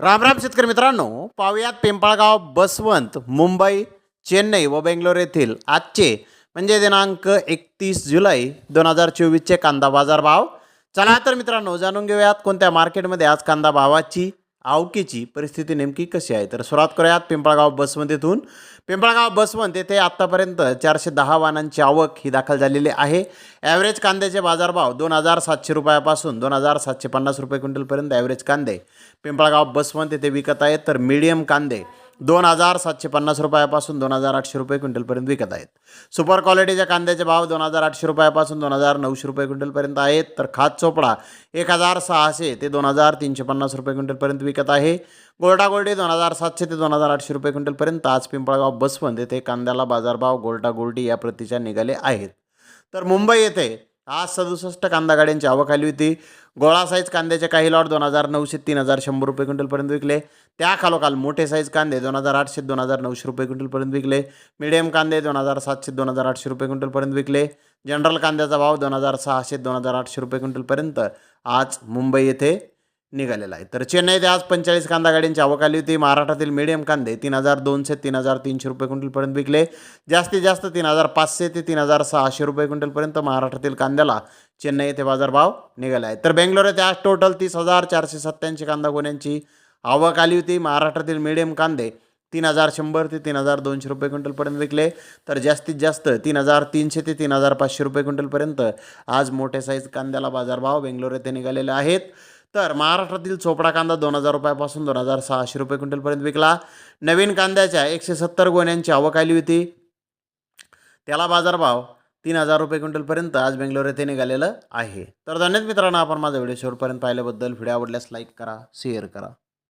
राम राम शेतकरी मित्रांनो पाहुयात पिंपळगाव बसवंत मुंबई चेन्नई व बेंगलोर येथील आजचे म्हणजे दिनांक एकतीस जुलै दोन हजार चोवीसचे कांदा बाजार भाव. चला तर मित्रांनो जाणून घेऊयात कोणत्या मार्केटमध्ये आज कांदा भावाची आवकीची परिस्थिती नेमकी कशी आहे? तर सुरुवात करूयात पिंपळगाव बसवंत येथून पिंपळगाव बसवंत येथे आत्तापर्यंत चारशे दहा वाहनांची आवक ही दाखल झालेली आहे. ॲव्हरेज कांद्याचे बाजारभाव दोन हजार सातशे रुपयापासून दोन हजार सातशे पन्नास रुपये क्विंटलपर्यंत ॲव्हरेज कांदे पिंपळगाव बसवंत येथे विकत आहेत. तर मीडियम कांदे दोन हजार सातशे पन्नास रुपयापासून दोन हजार आठशे रुपये क्विंटलपर्यंत विकत आहेत. सुपर क्वालिटीच्या कांद्याचे भाव दोन हजार आठशे रुपयापासून दोन हजार नऊशे रुपये क्विंटलपर्यंत आहेत. तर खात चोपडा एक हजार सहाशे ते दोन हजार तीनशे पन्नास रुपये क्विंटलपर्यंत विकत आहे. गोल्डा गोल्डी दोन हजार सातशे ते दोन हजार आठशे रुपये क्विंटलपर्यंत आज पिंपळगाव बसवंत येथे कांद्याला बाजारभाव गोल्टा गोल्डी या प्रतीच्या निघाले आहेत. तर मुंबई येथे आज सदुसष्ट कांदा गाड्यांची आवक आली होती. गोळा साईज कांद्याचे काही लॉट दोन हजार नऊशे तीन हजार शंभर रुपये क्विंटलपर्यंत विकले. त्या खालोखाल मोठे साईज कांदे दोन हजार आठशे दोन हजार नऊशे रुपये क्विंटलपर्यंत विकले. मिडियम कांदे दोन हजार सातशे दोन हजार आठशे रुपये क्विंटलपर्यंत विकले. जनरल कांद्याचा भाव दोन हजार सहाशे दोन हजार आठशे रुपये क्विंटलपर्यंत. आज मुंबई येथे निघालेला आहे. तर चेन्नईत आज पंचेचाळीस कांदा गाड्यांची आवक आली होती. महाराष्ट्रातील मिडियम कांदे तीन हजार दोनशे तीन हजार तीनशे रुपये क्विंटलपर्यंत विकले. जास्तीत जास्त तीन हजार पाचशे ते तीन हजार सहाशे रुपये क्विंटलपर्यंत महाराष्ट्रातील कांद्याला चेन्नई येथे बाजारभाव निघाला आहे. तर बेंगलोर येथे आज टोटल तीस हजार चारशे सत्त्याऐंशी कांदा गोण्यांची आवक आली होती. महाराष्ट्रातील मीडियम कांदे तीन हजार शंभर ते तीन हजार दोनशे रुपये क्विंटलपर्यंत विकले. तर जास्तीत जास्त तीन हजार तीनशे ते तीन हजार पाचशे रुपये क्विंटलपर्यंत आज मोठे साईज कांद्याला बाजारभाव बेंगलोर येथे निघालेले आहेत. तर महाराष्ट्रातील चोपडा कांदा दोन हजार रुपयापासून दोन हजार सहाशे रुपये क्विंटलपर्यंत विकला. नवीन कांद्याच्या एकशे सत्तर गोण्यांची आवक आली होती. त्याला बाजारभाव तीन हजार रुपये क्विंटलपर्यंत आज बेंगलोर येथे निघालेलं आहे. तर धन्यवाद मित्रांनो आपण माझा व्हिडिओ शेवटपर्यंत पाहिल्याबद्दल. व्हिडिओ आवडल्यास लाईक करा शेअर करा.